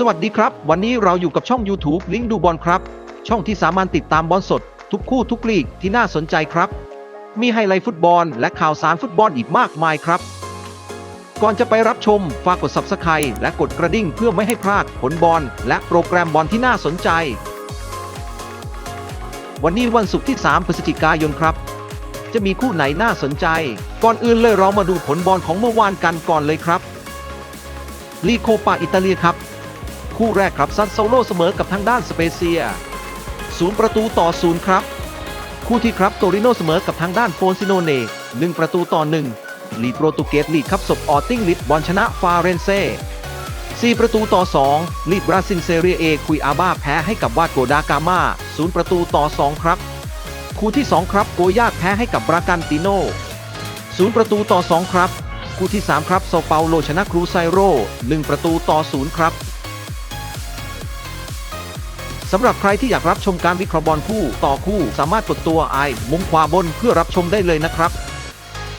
สวัสดีครับ วันนี้เราอยู่กับช่อง YouTube ลิงก์ดูบอลครับ ช่องที่สามารถติดตามบอลสด ทุกคู่ทุกลีกที่น่าสนใจครับ มีไฮไลท์ฟุตบอล และข่าวสารฟุตบอลอีกมากมายครับ ก่อนจะไปรับชมฝากกด Subscribe และกดกระดิ่งเพื่อไม่ให้พลาดผลบอลและโปรแกรมบอลที่น่าสนใจ วันนี้วันศุกร์ที่ 3 พฤศจิกายนครับ จะมีคู่ไหนน่าสนใจ ก่อนอื่นเลยเรามาดูผลบอลของเมื่อวานกันก่อนเลยครับลีโคปาอิตาเลียครับ คู่แรกครับซันโซโลเสมอกับทางด้านสเปเซียศูนย์ประตูต่อศูนย์ครับ คู่ที่ครับโตริโนเสมอกับทางด้านโฟนซิโนเน่หนึ่งประตูต่อหนึ่งลีโปรตุเกสลีกครับศบออตติงลิดบอลชนะฟาเรนเซ่สี่ประตูต่อสองลีกบราซิลเซเรียเอคุยอาบ้าแพ้ให้กับวาดโกดากามาศูนย์ประตูต่อสองครับ คู่ที่2ครับโกยากแพ้ให้กับบรากันติโนศูนย์ประตูต่อ2ครับ คู่ที่3ครับโซเปาโลชนะครูไซโร่1ประตูต่อ0ครับ สำหรับใครที่อยากรับชมการวิเคราะห์บอลคู่ต่อคู่สามารถกดตัวไอมุมขวาบนเพื่อรับชมได้เลยนะครับ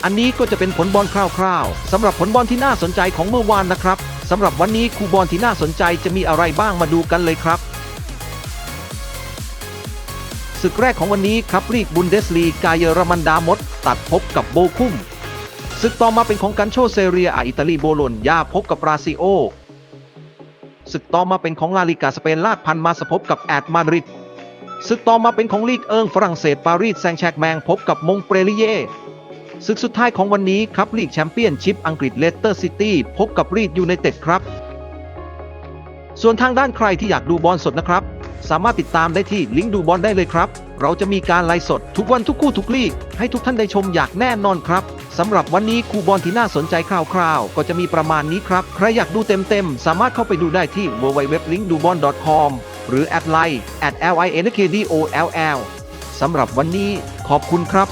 อันนี้ก็จะเป็นผลบอลคร่าวๆสำหรับผลบอลที่น่าสนใจของเมื่อวานนะครับสำหรับวันนี้คู่บอลที่น่าสนใจจะมีอะไรบ้างมาดูกันเลยครับศึกแรกของวันนี้ครับลีกบุนเดสลีกาเยอรมันดามด ตัดพบกับโบคุมศึกต่อมาเป็นของกันโชเซเรียอิตาลีโบโลนยาพบกับปราซิโอ ศึกต่อมาเป็นของลาลิกาสเปนลาดพันมาสพบกับแอดมาดริดศึกต่อมาเป็นของลีกเอิงฝรั่งเศสปารีสแซงแชกแมงพบกับมงเปรลิเยศึกสุดท้ายของวันนี้ครับลีกแชมเปี้ยนชิพอังกฤษเลสเตอร์ซิตี้พบกับรีดยูไนเต็ดครับ ส่วนทางด้านใครที่อยากดูบอลสดนะครับ สามารถติดตามได้ที่ลิงก์ดูบอลได้เลยครับ เราจะมีการไลฟ์สดทุกวันทุกคู่ทุกลีกให้ทุกท่านได้ชมอย่างแน่นอนครับ สำหรับวันนี้คู่บอลที่น่าสนใจคร่าวๆ ก็จะมีประมาณนี้ครับ ใครอยากดูเต็มๆ สามารถเข้าไปดูได้ที่ www.linkdubon.com หรือแอดไลน์ @linkdoll สำหรับวันนี้ขอบคุณครับ